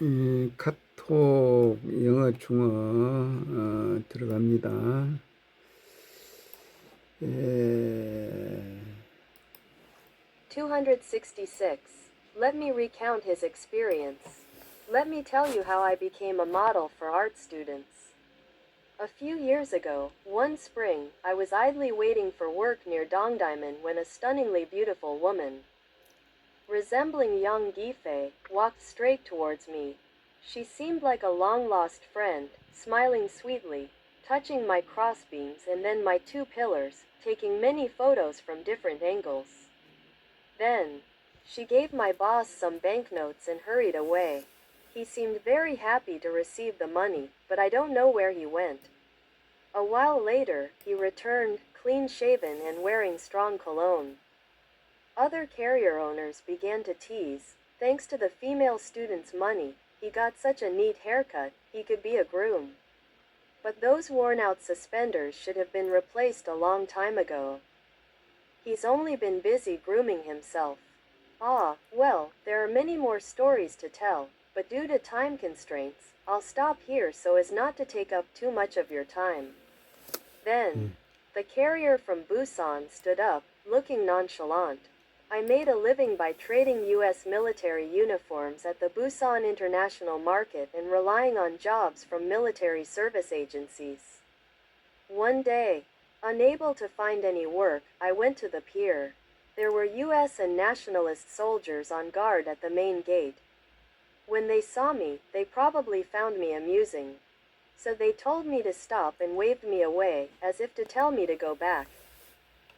이 카톡 영어 중어 어, 들어갑니다. 예, 266. Let me recount his experience. Let me tell you how I became a model for art students. A few years ago, one spring, I was idly waiting for work near Dongdaemun when a stunningly beautiful woman, resembling Yang Gifei, walked straight towards me. She seemed like a long lost friend, smiling sweetly, touching my crossbeams and then my two pillars, taking many photos from different angles. Then, she gave my boss some banknotes and hurried away. He seemed very happy to receive the money, but I don't know where he went. A while later, he returned, clean shaven and wearing strong cologne. Other carrier owners began to tease. Thanks to the female student's money, he got such a neat haircut, he could be a groom. But those worn out suspenders should have been replaced a long time ago. He's only been busy grooming himself. Ah, well, there are many more stories to tell, but due to time constraints, I'll stop here so as not to take up too much of your time. Then, the carrier from Busan stood up, looking nonchalant. I made a living by trading U.S. military uniforms at the Busan International Market and relying on jobs from military service agencies. One day, unable to find any work, I went to the pier. There were U.S. and nationalist soldiers on guard at the main gate. When they saw me, they probably found me amusing. So they told me to stop and waved me away, as if to tell me to go back.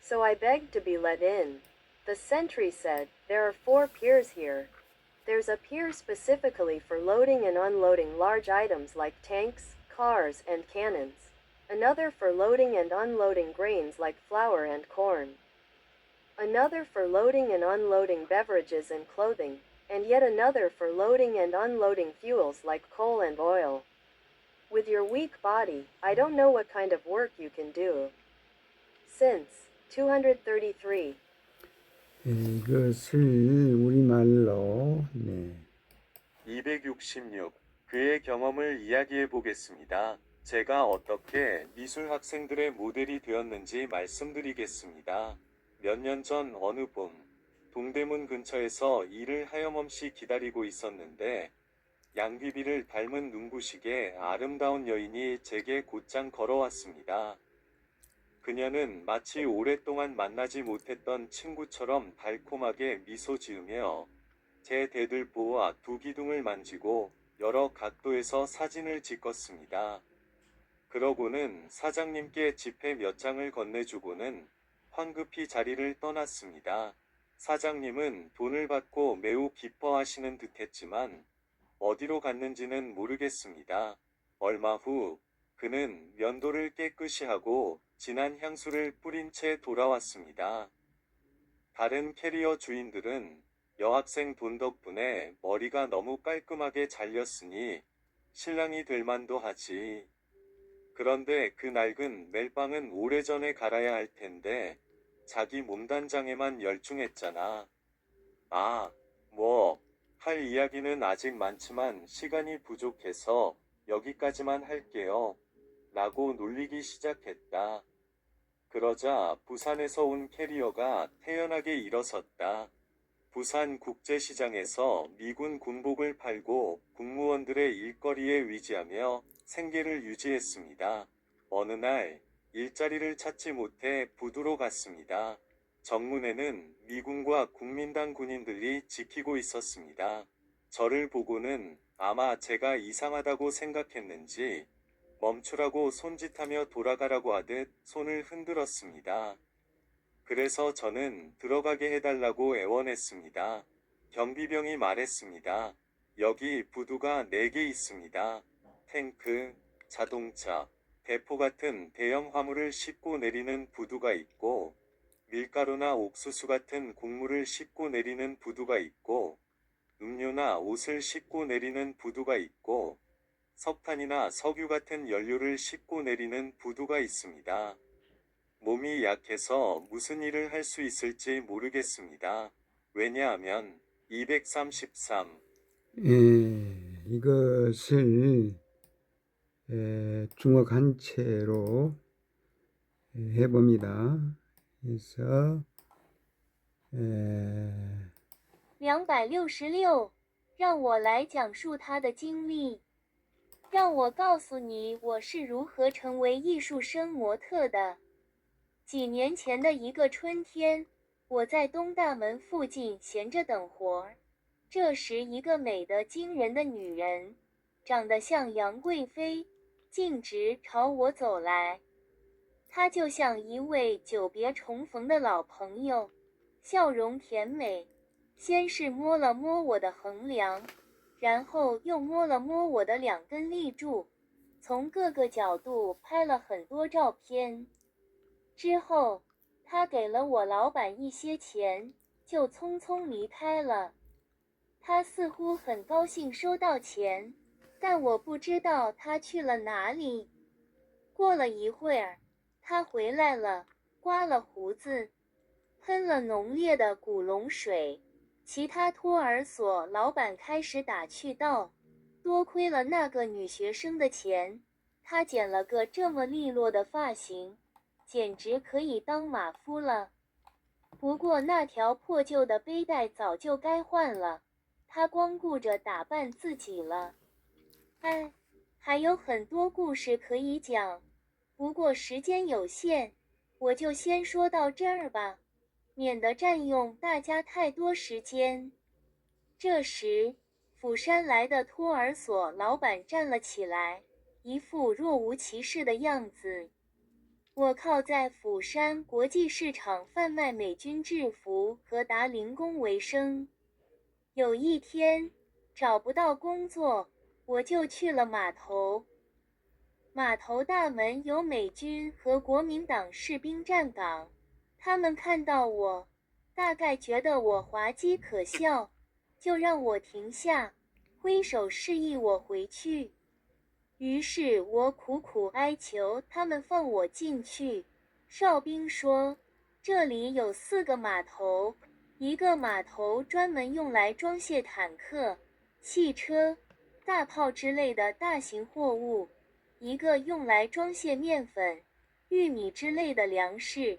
So I begged to be let in. The sentry said, There are four piers here. There's a pier specifically for loading and unloading large items like tanks, cars, and cannons. Another for loading and unloading grains like flour and corn. Another for loading and unloading beverages and clothing. And yet another for loading and unloading fuels like coal and oil. With your weak body, I don't know what kind of work you can do. Since 233. 예, 이것을 우리말로 네, 266. 그의 경험을 이야기해 보겠습니다. 제가 어떻게 미술 학생들의 모델이 되었는지 말씀드리겠습니다. 몇 년 전 어느 봄, 동대문 근처에서 일을 하염없이 기다리고 있었는데, 양귀비를 닮은 눈부시게 아름다운 여인이 제게 곧장 걸어왔습니다. 그녀는 마치 오랫동안 만나지 못했던 친구처럼 달콤하게 미소 지으며 제 대들보와 두 기둥을 만지고 여러 각도에서 사진을 찍었습니다. 그러고는 사장님께 지폐 몇 장을 건네주고는 황급히 자리를 떠났습니다. 사장님은 돈을 받고 매우 기뻐하시는 듯 했지만 어디로 갔는지는 모르겠습니다. 얼마 후 그는 면도를 깨끗이 하고 진한 향수를 뿌린 채 돌아왔습니다. 다른 캐리어 주인들은 여학생 돈 덕분에 머리가 너무 깔끔하게 잘렸으니 신랑이 될 만도 하지. 그런데 그 낡은 멜빵은 오래전에 갈아야 할 텐데 자기 몸단장에만 열중했잖아. 아, 뭐, 할 이야기는 아직 많지만 시간이 부족해서 여기까지만 할게요. 라고 놀리기 시작했다. 그러자 부산에서 온 캐리어가 태연하게 일어섰다. 부산 국제시장에서 미군 군복을 팔고 국무원들의 일거리에 위지하며 생계를 유지했습니다. 어느 날 일자리를 찾지 못해 부두로 갔습니다. 정문에는 미군과 국민당 군인들이 지키고 있었습니다. 저를 보고는 아마 제가 이상하다고 생각했는지 멈추라고 손짓하며 돌아가라고 하듯 손을 흔들었습니다. 그래서 저는 들어가게 해달라고 애원했습니다. 경비병이 말했습니다. 여기 부두가 4개 있습니다. 탱크, 자동차, 대포 같은 대형 화물을 싣고 내리는 부두가 있고, 밀가루나 옥수수 같은 곡물을 싣고 내리는 부두가 있고, 음료나 옷을 싣고 내리는 부두가 있고, 석탄이나 석유 같은 연료를 싣고 내리는 부두가 있습니다. 몸이 약해서 무슨 일을 할 수 있을지 모르겠습니다. 왜냐하면 233, 예, 이것을 에, 중어 간체로 해봅니다. 그래서 에, 两百六十六，让我来讲述他的经历， 让我告诉你我是如何成为艺术生模特的。几年前的一个春天，我在东大门附近闲着等活儿，这时一个美得惊人的女人，长得像杨贵妃，径直朝我走来。她就像一位久别重逢的老朋友，笑容甜美。先是摸了摸我的横梁，然后又摸了摸我的两根立柱，从各个角度拍了很多照片。之后，他给了我老板一些钱，就匆匆离开了。他似乎很高兴收到钱，但我不知道他去了哪里。过了一会儿，他回来了，刮了胡子，喷了浓烈的古龙水。其他托儿所老板开始打趣道：“多亏了那个女学生的钱，她剪了个这么利落的发型，简直可以当马夫了。不过那条破旧的背带早就该换了，她光顾着打扮自己了。哎，还有很多故事可以讲，不过时间有限，我就先说到这儿吧。”免得占用大家太多时间。这时，釜山来的托儿所老板站了起来，一副若无其事的样子。我靠在釜山国际市场贩卖美军制服和打零工为生。有一天，找不到工作，我就去了码头。码头大门有美军和国民党士兵站岗。他们看到我，大概觉得我滑稽可笑，就让我停下，挥手示意我回去。于是我苦苦哀求他们放我进去。哨兵说：“这里有四个码头，一个码头专门用来装卸坦克、汽车、大炮之类的大型货物，一个用来装卸面粉、玉米之类的粮食。”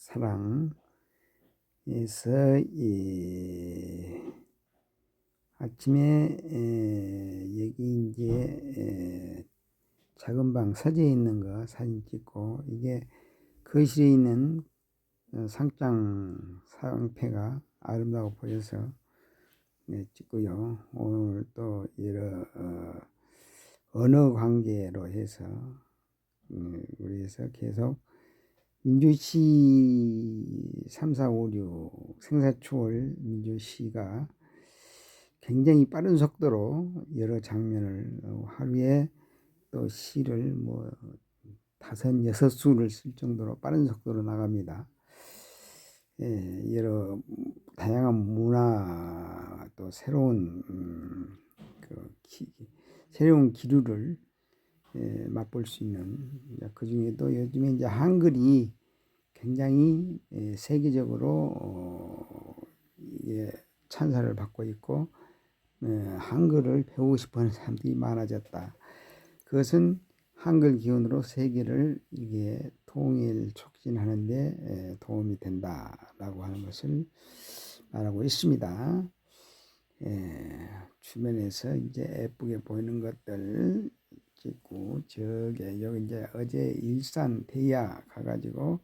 사랑 에서 예, 아침에 예, 여기 이제 예, 작은 방 서재에 있는 거 사진 찍고 이게 거실에 있는 어, 상장 상태가 아름다워 보여서 네, 찍고요. 오늘 또 여러 어, 언어 관계로 해서 음, 우리에서 계속 민주시 3456 생사추월 민주시가 굉장히 빠른 속도로 여러 장면을 어, 하루에 또 시를 뭐 다섯 여섯 수를 쓸 정도로 빠른 속도로 나갑니다. 예, 여러 다양한 문화 또 새로운 음, 그 기, 새로운 기류를 예, 맛볼 수 있는 그 중에도 요즘에 이제 한글이 굉장히 예, 세계적으로 어, 예, 찬사를 받고 있고 예, 한글을 배우고 싶어하는 사람들이 많아졌다. 그것은 한글 기원으로 세계를 이게 통일 촉진하는데 에, 도움이 된다라고 하는 것을 말하고 있습니다. 예, 주변에서 이제 예쁘게 보이는 것들 찍고 저게 여기 이제 어제 일산 대야 가가지고